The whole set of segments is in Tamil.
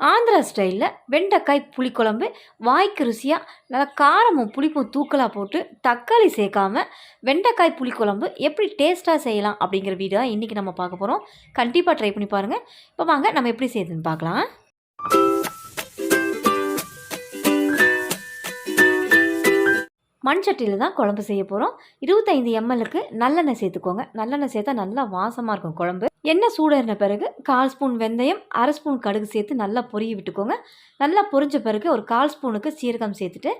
ஆந்திரா ஸ்டைலில் வெண்டைக்காய் புளிக்குழம்பு வாய்க்கு ருசியாக நல்லா காரமும் புளிப்பும் தூக்கலாக போட்டு தக்காளி சேர்க்காம வெண்டைக்காய் புளிக்குழம்பு எப்படி டேஸ்ட்டாக செய்யலாம் அப்படிங்கிற வீடியோ தான் இன்றைக்கி நம்ம பார்க்க போகிறோம் கண்டிப்பாக ட்ரை பண்ணி பாருங்கள் இப்போ வாங்க நம்ம எப்படி செய்யுதுன்னு பார்க்கலாம். மண் சட்டியில் தான் குழம்பு செய்ய போகிறோம் இருபத்தைந்து எம்எல்லுக்கு நல்லெண்ணெய் சேர்த்துக்கோங்க. நல்லெண்ணெய் சேர்த்தா நல்லா வாசமாக இருக்கும் குழம்பு. எண்ணெய் சூடேறின பிறகு கால் ஸ்பூன் வெந்தயம் அரை ஸ்பூன் கடுகு சேர்த்து நல்லா பொரிய விட்டுக்கோங்க. நல்லா பொரிஞ்ச பிறகு ஒரு கால் ஸ்பூனுக்கு சீரகம் சேர்த்துட்டு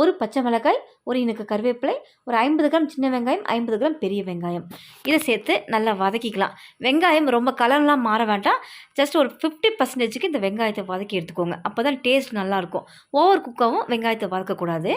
ஒரு பச்சை மிளகாய் ஒரு இனுக்கு கருவேப்பிலை ஒரு ஐம்பது கிராம் சின்ன வெங்காயம் ஐம்பது கிராம் பெரிய வெங்காயம். இதை சேர்த்து நல்லா வதக்கிக்கலாம். வெங்காயம் ரொம்ப கலர்லாம் மாற வேண்டாம். ஜஸ்ட் ஒரு ஃபிஃப்டி பர்சன்டேஜுக்கு இந்த வெங்காயத்தை வதக்கி எடுத்துக்கோங்க. அப்போ தான் டேஸ்ட் நல்லாயிருக்கும் ஓவர் குக்காகவும் வெங்காயத்தை வதக்கக்கூடாது.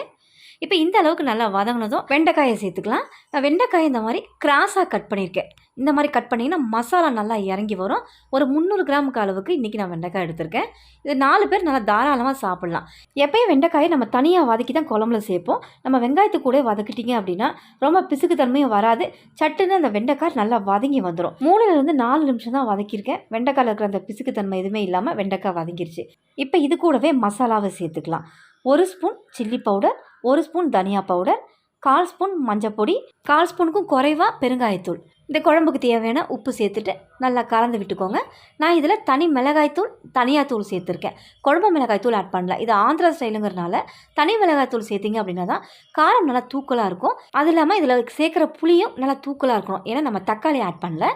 இப்போ இந்த அளவுக்கு நல்லா வதங்கினதும் வெண்டைக்காயை சேர்த்துக்கலாம். நான் வெண்டைக்காயை இந்த மாதிரி கிராஸாக கட் பண்ணியிருக்கேன். இந்த மாதிரி கட் பண்ணிங்கன்னா மசாலா நல்லா இறங்கி வரும். ஒரு முந்நூறு கிராமுக்கு அளவுக்கு இன்றைக்கி நான் வெண்டைக்காய் எடுத்திருக்கேன். இது நாலு பேர் நல்லா தாராளமாக சாப்பிட்லாம். எப்போயும் வெண்டைக்காயை நம்ம தனியாக வதக்கி தான் குழம்புல சேர்ப்போம். நம்ம வெங்காயத்து கூட வதக்கிட்டீங்க அப்படின்னா ரொம்ப பிசுக்கு தன்மையும் வராது. சட்டுன்னு அந்த வெண்டைக்காய் நல்லா வதங்கி வந்துடும் மூணுலேருந்து நாலு நிமிஷம் தான் வதக்கியிருக்கேன். வெண்டைக்காயில் இருக்கிற அந்த பிசுக்கு தன்மை எதுவுமே இல்லாமல் வெண்டைக்காய் வதங்கிருச்சு. இப்போ இது கூடவே மசாலாவை சேர்த்துக்கலாம். ஒரு ஸ்பூன் சில்லி பவுடர் ஒரு ஸ்பூன் தனியா பவுடர் கால் ஸ்பூன் மஞ்சப்பொடி கால் ஸ்பூனுக்கும் குறைவாக பெருங்காயத்தூள். இந்த குழம்புக்கு தேவையான உப்பு சேர்த்துட்டு நல்லா கலந்து விட்டுக்கோங்க. நான் இதில் தனி மிளகாய்த்தூள் தனியாத்தூள் சேர்த்துருக்கேன். குழம்பு மிளகாய்த்தூள் ஆட் பண்ணல. இது ஆந்திரா ஸ்டைலுங்கிறனால தனி மிளகாய்த்தூள் சேர்த்திங்க அப்படின்னா தான் காரம் நல்லா தூக்கலாக இருக்கும். அது இல்லாமல் இதில் சேர்க்குற புளியும் நல்லா தூக்கலாக இருக்கணும். ஏன்னா நம்ம தக்காளி ஆட் பண்ணல.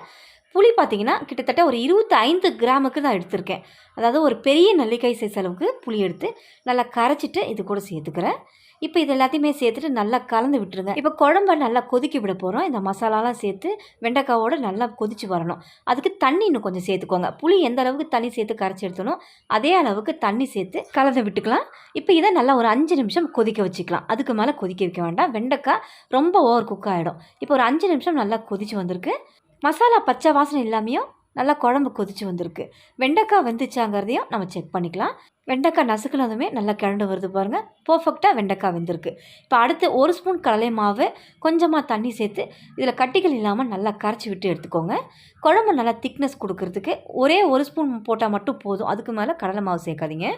புளி பார்த்திங்கன்னா கிட்டத்தட்ட ஒரு இருபத்தி ஐந்து கிராமுக்கு தான் எடுத்திருக்கேன். அதாவது ஒரு பெரிய நெல்லிக்காய் சைஸ் அளவுக்கு புளி எடுத்து நல்லா கரைச்சிட்டு இது கூட சேர்த்துக்கிறேன். இப்போ இது எல்லாத்தையுமே சேர்த்துட்டு நல்லா கலந்து விட்டுருங்க. இப்போ குழம்ப நல்லா கொதிக்க விட போகிறோம் இந்த மசாலாலாம் சேர்த்து வெண்டைக்காவோட நல்லா கொதிச்சு வரணும். அதுக்கு தண்ணி இன்னும் கொஞ்சம் சேர்த்துக்கோங்க. புளி எந்த அளவுக்கு தண்ணி சேர்த்து கரைச்சி எடுத்தனோ அதே அளவுக்கு தண்ணி சேர்த்து கலந்து விட்டுக்கலாம். இப்போ இதை நல்லா ஒரு அஞ்சு நிமிஷம் கொதிக்க வச்சுக்கலாம். அதுக்கு மேலே கொதிக்க வைக்க வேண்டாம். வெண்டைக்காய் ரொம்ப ஓவர் குக் ஆகிடும் இப்போ ஒரு அஞ்சு நிமிஷம் நல்லா கொதிச்சு வந்திருக்கு. மசாலா பச்சை வாசனை இல்லாமையும் நல்லா குழம்பு கொதிச்சு வந்திருக்கு. வெண்டைக்காய் வெந்துச்சாங்கிறதையும் நம்ம செக் பண்ணிக்கலாம். வெண்டைக்காய் நசுக்கினதுமே நல்லா கிழண்டு வருது பாருங்கள் பர்ஃபெக்டாக வெண்டைக்காய் வெந்திருக்கு. இப்போ அடுத்து ஒரு ஸ்பூன் கடலை மாவு கொஞ்சமாக தண்ணி சேர்த்து இதில் கட்டிகள் இல்லாமல் நல்லா கரைச்சி விட்டு எடுத்துக்கோங்க. குழம்பு நல்லா திக்னஸ் கொடுக்கறதுக்கு ஒரே ஒரு ஸ்பூன் போட்டால் மட்டும் போதும். அதுக்கு மேலே கடலை மாவு சேர்க்காதீங்க.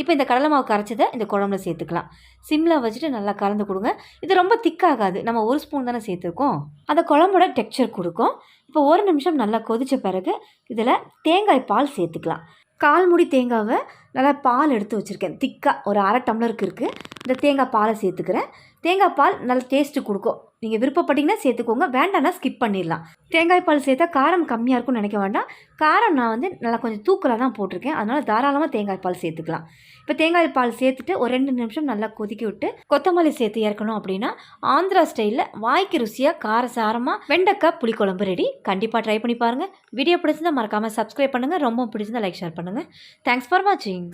இப்போ இந்த கடலை மாவு கரைச்சதை இந்த குழம்புல சேர்த்துக்கலாம். சிம்மில் வச்சுட்டு நல்லா கலந்து கொடுங்க. இது ரொம்ப திக்காகாது நம்ம ஒரு ஸ்பூன் தானே சேர்த்துருக்கோம். அந்த குழம்போட டெக்ஸ்சர் கொடுக்கும். இப்போ ஒரு நிமிஷம் நல்லா கொதித்த பிறகு இதில் தேங்காய் பால் சேர்த்துக்கலாம். கால் முடி தேங்காவை நல்லா பால் எடுத்து வச்சுருக்கேன். திக்காக ஒரு அரை டம்ளருக்கு இருக்குது இந்த தேங்காய் பாலை சேர்த்துக்கிறேன். தேங்காய் பால் நல்ல டேஸ்ட்டு கொடுக்கும். நீங்கள் விருப்பப்பட்டீங்கன்னா சேர்த்துக்கோங்க. வேண்டாம்னா ஸ்கிப் பண்ணிடலாம். தேங்காய் பால் சேர்த்தா காரம் கம்மியாக இருக்கும்னு நினைக்க வேண்டாம். காரம் நான் வந்து நல்லா கொஞ்சம் தூக்கலாக தான் போட்டிருக்கேன். அதனால் தாராளமாக தேங்காய் பால் சேர்த்துக்கலாம். இப்போ தேங்காய் பால் சேர்த்துட்டு ஒரு ரெண்டு நிமிஷம் நல்லா கொதிக்க விட்டு கொத்தமல்லி சேர்த்து இறக்கணும் அப்படின்னா ஆந்திரா ஸ்டைலில் வாய்க்கு ருசியாக காரசாரமாக வெண்டைக்காய் புளிக்குழம்பு ரெடி கண்டிப்பாக ட்ரை பண்ணி பாருங்கள் வீடியோ பிடிச்சிருந்தா மறக்காமல் சப்ஸ்கிரைப் பண்ணுங்கள் ரொம்ப பிடிச்சிருந்தால் லைக் ஷேர் பண்ணுங்கள் தேங்க்ஸ் ஃபார் வாட்சிங்